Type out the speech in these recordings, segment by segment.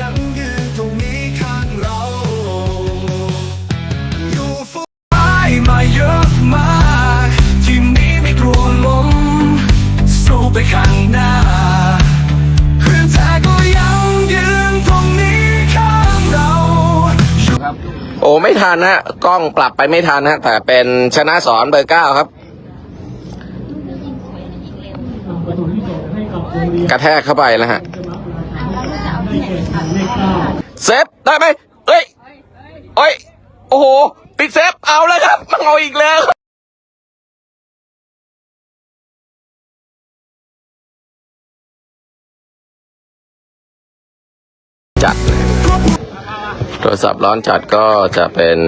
ยังยืนตรงนี้ข้างเรา อยู่ฟูไม้มาเยอะมากทีมนี้ไม่กลัวล้มสู้ไปข้างหน้าเพื่อนแท้ก็ยังยืนตรงนี้ข้างเราโอ้ไม่ทันฮะกล้องปรับไปไม่ทันฮะแต่เป็นชนะสอนเบอร์เก้าครับ กระแทกเข้าไปแล้วฮะ เซฟได้ไหมเฮ้ยเฮ้ย โอ้โห ติดเซฟ เอาแล้วครับมันเอาอีกแล้วจัดโทรศัพท์ร้อนจัดก็จะเป็น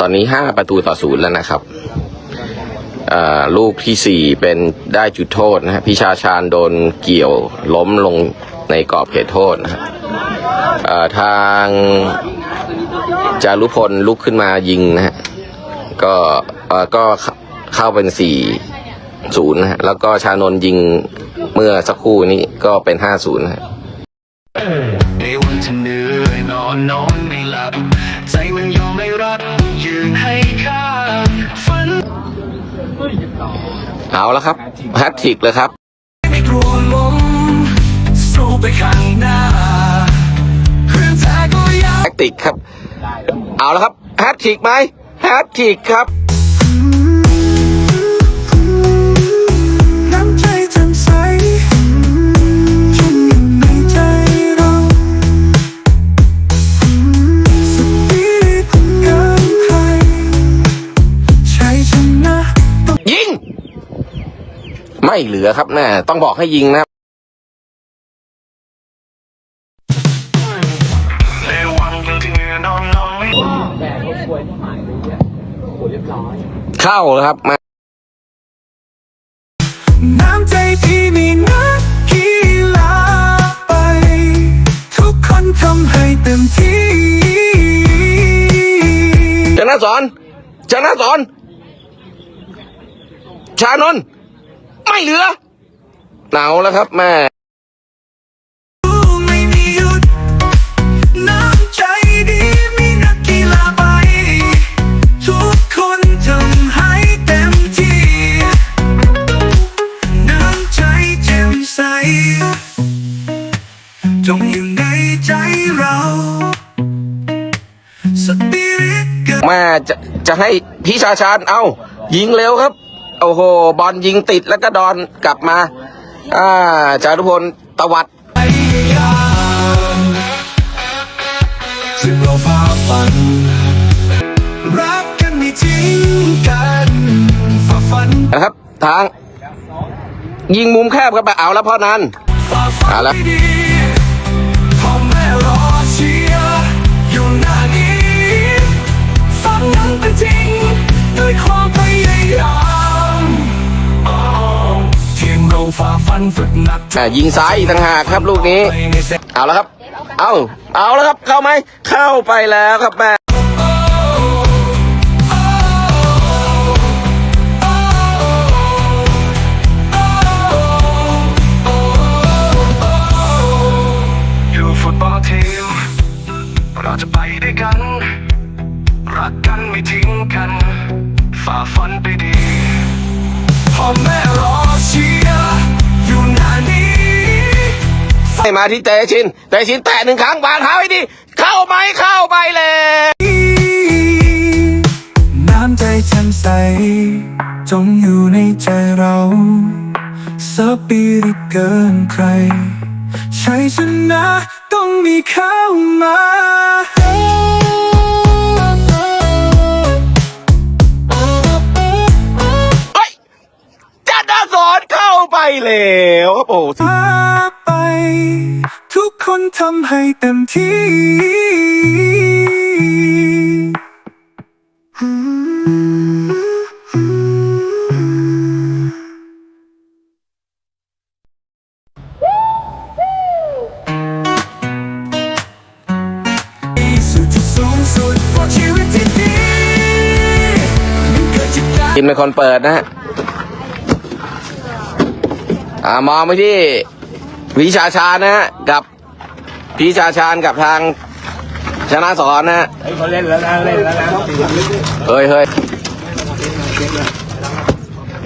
ตอนนี้ห้าประตูต่อศูนย์แล้วนะครับอ่าลูกที่สี่เป็นได้จุดโทษนะฮะพิชาชาญโดนเกี่ยวล้มลง ในกรอบเขตโทษนะฮะอ่าทางจารุพลลุกขึ้นมายิงนะฮะก็ก็เข้าเป็นสี่ศูนย์นะฮะแล้วก็ชานนยิงเมื่อสักครู่นี้ก็เป็นห้าศูนย์นะฮะในวันที่เหนื่อยนอนนอนไม่หลับใจมันยอมไม่รับยืนให้ข้าฝันเอาแล้วครับแฮตทริกเลยครับ ข้างหน้าเพื่อนแท้ก็ยังแฮตทริกครับ เอาแล้วครับแฮตทริกไหมแฮตทริกครับน้ำใจแจ่มใสจงอยู่ในใจเราสปิริตเกินใครใช้ชนะต้องยิง ไม่เหลือครับแน่ต้องบอกให้ยิงนะครับ เข้าแล้วครับมาน้ำใจที่มีนักกีฬาไป ทุกคนทำให้เต็มที่ชนะสอนชนะสอนชานนท์ไม่เหลือหนาวแล้วครับแม่ไม่ ริตเกิดแม่จะจะให้พี่ชาชานเอายิงเร็วครับ โอ้โห บอลยิงติดแล้วก็ดอนกลับมา อ่าจารุพลตวัดพยายามถึงเราฝ่าฟัน รักกันไม่ทิ้งกันฝ่าฟันนะครับ ทาง ยิงมุมแคบครับไปเอาแล้วพ่อนันฝ่าฟันเอาละ ด้วยความพยายามอ๋อทีมเราฝ่าฟันฝึกหนักอ่ายิงซ้ายอีกต่างหากครับลูกนี้ไปในเส้นเอาแล้วครับ เอา เอาแล้วครับ เข้าไหม เข้าไปแล้วครับแม่อยู่ฟุตบอลทีมเราจะไปด้วยกัน รักกันไม่ทิ้งกัน ฝ่าฟันไปดีพ่อแม่รอเชียร์อยู่หน้านี้ให้มาที่เตชินเตชินแตะหนึ่งครั้งวางเท้าให้ดี เข้าไหมเข้าไปเลย น้ำใจแจ่มใส จงอยู่ในใจเราสปิริตเกินใคร ใช้ชนะต้องมีเข้ามา แล้วครับโอ้โหพาไป ทุกคนทำให้เต็มที่สู่จุดสูงสุดเพราะชีวิตที่ดีมันเกิดจากการทีมเป็นคนเปิดนะฮะ อ่ามองไปที่วิชาชานะฮะกับพี่ชาชาญกับทางชนะสอนนะฮะเฮ้ยเขาเล่นแล้วนะเล่นแล้วนะเฮ้ยเฮ้ย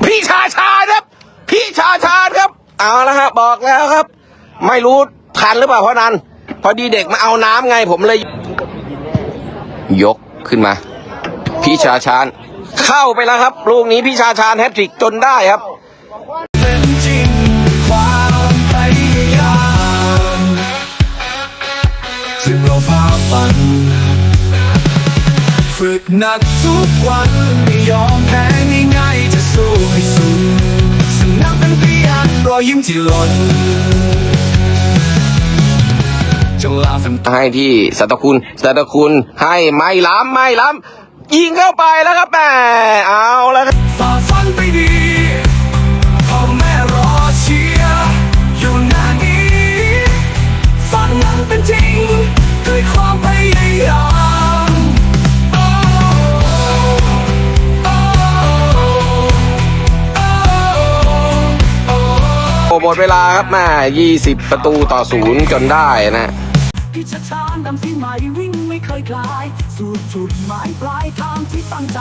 พี่ชาชาญครับ พี่ชาชาญครับ เอาแล้วครับบอกแล้วครับ ไม่รู้ทันหรือเปล่าเพราะนั้น พอดีเด็กมาเอาน้ำไงผมเลย ยกขึ้นมา พี่ชาชาญเข้าไปแล้วครับลูกนี้พี่ชาชาญแฮตทริกจนได้ครับ ซึ่งเราฝ่าฟัน ฝึกหนักทุกวันไม่ยอมแพ้ง่ายๆจะสู้ให้สุดสนับเป็นพยานรอยยิ้มที่หล่นจงลาแฟนให้ที่สัตคุณสัตคุณให้ไม่ล้ำไม่ล้ำยิงเข้าไปแล้วครับแหมเอาแล้วครับฝ่าฟันไปดี หมดเวลาครับมา 20 ประตูต่อศูนย์จนได้นะพิชชานดำที่ใหม่วิ่งไม่เคยคลาย สู่จุดหมายปลายทางที่ตั้งใจ